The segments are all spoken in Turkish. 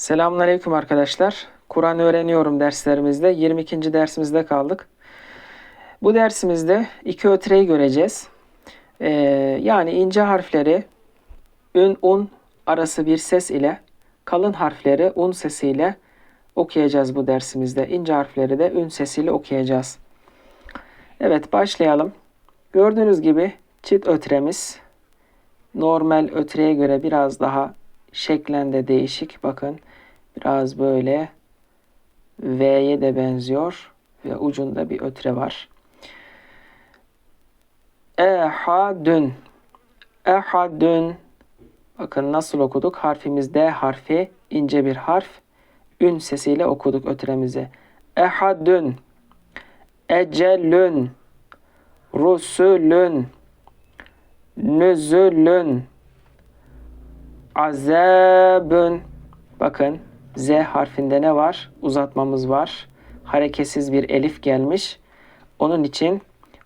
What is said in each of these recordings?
Selamünaleyküm arkadaşlar. Kur'an öğreniyorum derslerimizde 22. dersimizde kaldık. Bu dersimizde iki ötreyi göreceğiz. Ee, yani ince harfleri ün un arası bir ses ile kalın harfleri un sesiyle okuyacağız bu dersimizde. İnce harfleri de ün sesiyle okuyacağız. Evet başlayalım. Gördüğünüz gibi çift ötremiz normal ötreye göre biraz daha şeklen de değişik. Bakın biraz böyle V'ye de benziyor ve ucunda bir ötre var. Ehadün Ehadün Bakın nasıl okuduk? Harfimiz D harfi ince bir harf. Ün sesiyle okuduk ötremizi. Ehadün Ecelün Rusulün Nüzülün Azabün Bakın Z harfinde ne var? Uzatmamız var. Hareketsiz bir elif gelmiş. Onun için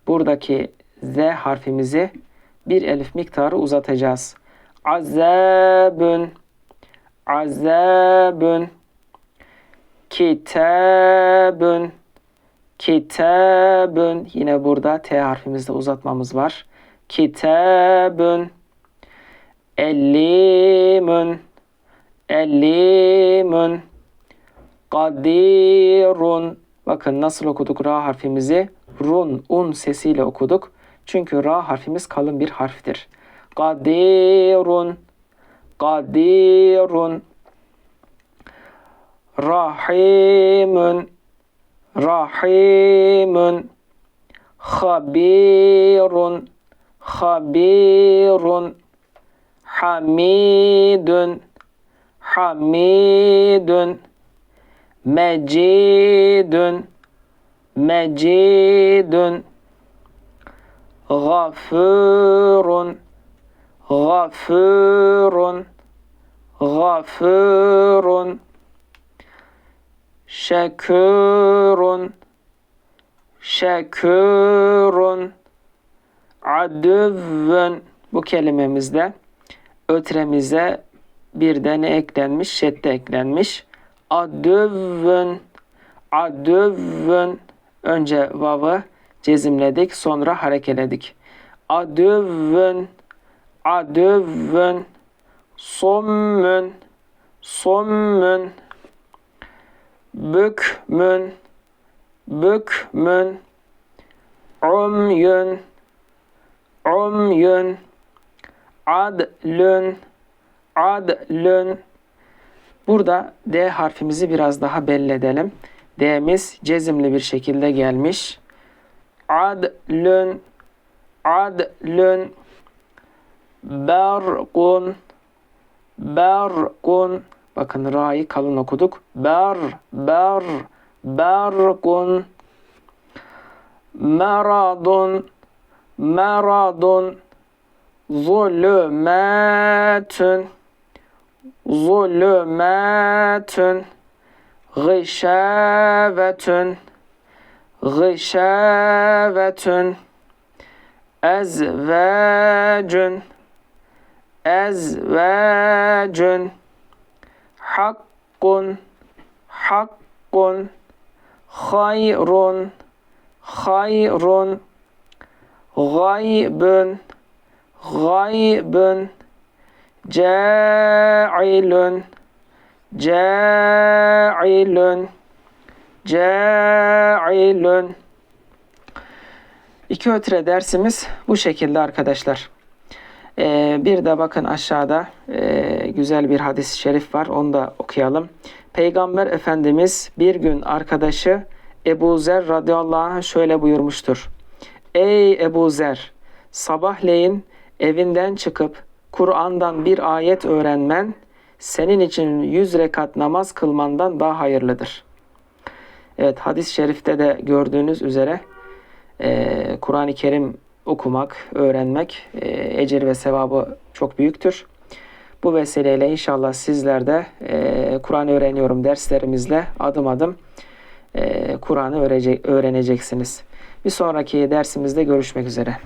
buradaki Z harfimizi bir elif miktarı uzatacağız. Azabün Azabün Kitabün Kitabün Yine burada T harfimizde uzatmamız var. Kitabün Ellimün Ellimün Kadirun Bakın nasıl okuduk ra harfimizi? Run, un sesiyle okuduk. Çünkü ra harfimiz kalın bir harftir. Kadirun Kadirun Rahimun Rahimun Habirun Habirun Hamidun Hamidun Mecidun Mecidun Gafurun Gafurun Gafurun Şekurun Şekurun Adüvvün Bu kelimemizde ötremize bir de ne eklenmiş? Şedde eklenmiş. Adüvvün Adüvvün Önce vav'ı cezimledik sonra harekeledik. Adüvvün Adüvvün Sommün Sommün Bükmün Bükmün Umyün Umyün Adlün Adlün Burada D harfimizi biraz daha belledelim. D'miz cezimli bir şekilde gelmiş. Adlün Adlün Berkun Berkun Bakın ra'yı kalın okuduk. Ber ber berkun Meradun Meradun Zulümetün Zulümetün Gışavetün Gışavetün Ezvecün Ezvecün Hakkun Hakkun Hayrun Hayrun Gaybün Gaybün Ca'ilun Ca'ilun Ca'ilun İki ötre dersimiz bu şekilde arkadaşlar. Ee, bir de bakın aşağıda e, güzel bir hadis-i şerif var. Onu da okuyalım. Peygamber Efendimiz bir gün arkadaşı Ebu Zer radıyallahu anh şöyle buyurmuştur. Ey Ebu Zer! Sabahleyin evinden çıkıp Kur'an'dan bir ayet öğrenmen senin için yüz rekat namaz kılmandan daha hayırlıdır. Evet hadis-i şerifte de gördüğünüz üzere e, Kur'an-ı Kerim okumak, öğrenmek e, ecir ve sevabı çok büyüktür. Bu vesileyle inşallah sizler de e, Kur'an öğreniyorum derslerimizle adım adım e, Kur'an'ı öğreneceksiniz. Bir sonraki dersimizde görüşmek üzere.